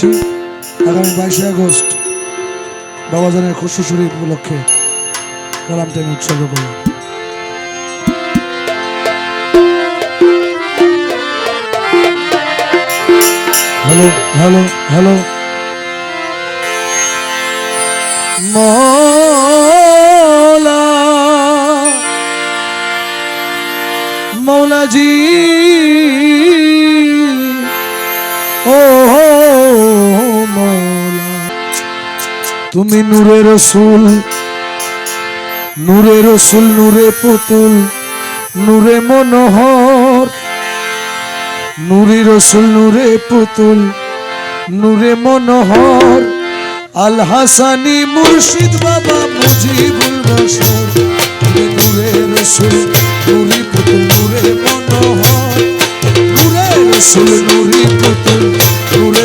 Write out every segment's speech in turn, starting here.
করছি আগামী বাইশে আগস্ট বাবাজানের খুশি শরীফ উপলক্ষে কালামটা আমি উৎসর্গ করব হ্যালো হ্যালো হ্যালো। মৌলা, মৌলাজি। তুমি নূরে রসুল নূরে রসুল, নূরে পুতুল, নূরে মনোহর। নূরে রসুল, নূরে পুতুল, নূরে মনোহর। আল হাসানি মুর্শিদ বাবা মুজিবুল বসর তুমি নূরে রসুল, নূরে পুতুল, নূরে মনোহর। নূরে রসুল, নূরে পুতুল, নূরে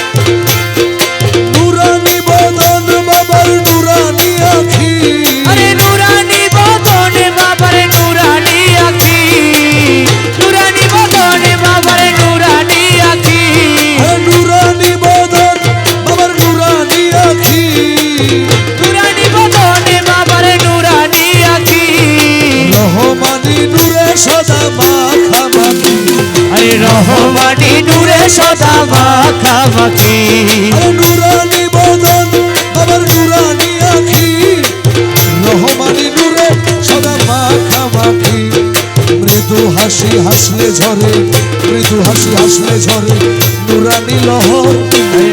সদা মাখা আরে রহমানি নূরে সদা মাখামাখি। আরে নুরানি বদন বাবার নুরানি আখি। রহমানি নূরে সদা মাখা মৃদু হাসি হাসলে ঝরে মৃদু হাসি হাসলে ঝরে নুরানি লহর।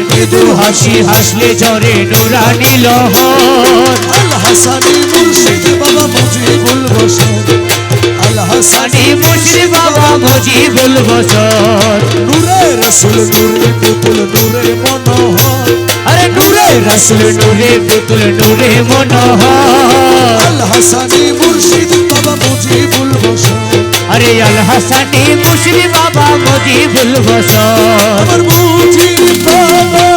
মৃদু হাসি হাসলে ঝরে নুরানি লহর। আল হাসানি মুর্শিদ বাবা মুজিবুল বসর হাসানি সানি মুশরি বাবা মুজিবুল বসর নূরে রসুল নূরে পুতুল নূরে মনোহর। আরে নূরে রসুল নূরে পুতুল নূরে মনোহর। আল হাসানি মুর্শিদ বাবা মুজিবুল বসর আরে আল হাসানি মুশরি বাবা মুজিবুল বসর আমার মুজিব বাবা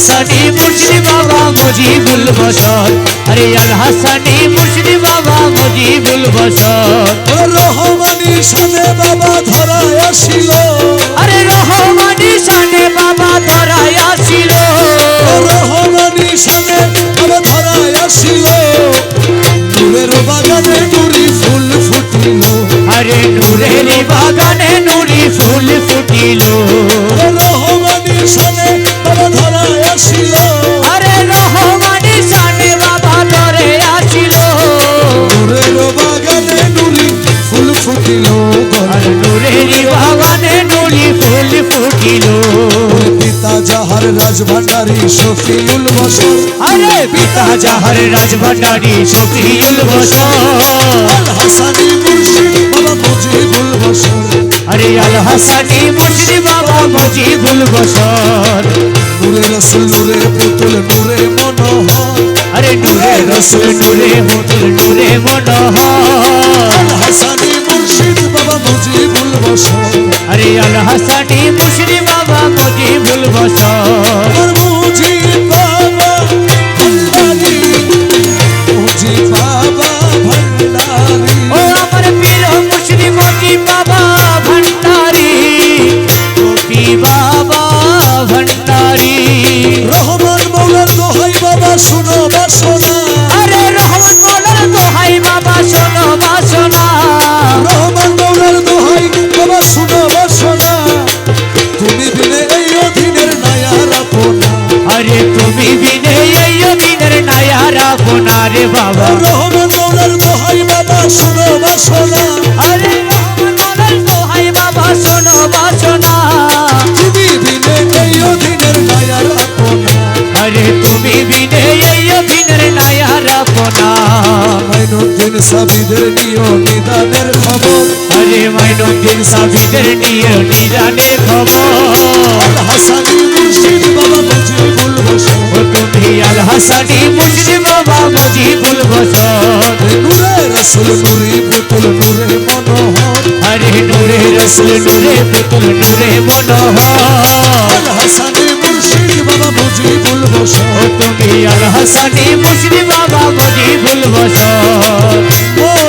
হাসানি মুর্শিদি বাবা মুজিবুল বসর আরে আল হাসানি মুর্শিদি বাবা মুজিবুল বসর রহমানি সামনে বাবা ধরায় আসিল। আরে রহমানি সানে বাবা ধরায় আসিল। রহমানি সামনে বাবা ধরায় আসিল। নূরের বাগানে নুরি ফুল ফুটিল। আরে নূরের বাগানে নুরি ফুল ফুটিল। রহমানি সামনে রাজভান্ডারী শফিউল বসর। আরে পিতা যাহার রাজভান্ডারী শফিউল বসর। আল হাসানি মুর্শিদ বাবা মুজিবুল বসর। আরে আল হাসানি মুর্শিদি বাবা মুজিবুল বসর। নূরে রসুল নূরে পুতুল নূরে মনোহর। আরে নূরে রসুল নূরে মুতুল নূরে মনোহর। আল হাসানি মুর্শিদ বাবা মুজিবুল বসর। আরে আল হাসানি মুর্শিদি বাবা মুজিবুল বসর। বোনারে বাবা। রহমান মৌলার দোহাই বাবা শুনো বাসনা আরে রহমান মোলার দোহাই বাবা শোনো বাসনা তুমি বিনে এই অধীনের নায়ার আপনা। আরে তুমি বিনে এই দিনের নায়ারা বোনা মাইনুদ্দিন সাবিদের নিয়মে নিদানের খবর। আরে মাইনুদ্দিন সাবিদের নিয়ে নিদানের খবর। হাসানি মুর্শিদ বাবা মুজিবুল বসর ও তুমি আল হাসানি মুসলিম বাবা রসুল নুরি পুতুল নূরে মনোহর। আরে নূরে রসুল নূরে পুতুল নূরে মনোহর। হাসানি মুর্শিদ বাবা বুঝি বলব তুমি আল হাসানি মুর্শিদ বাবা বুঝি বলব ও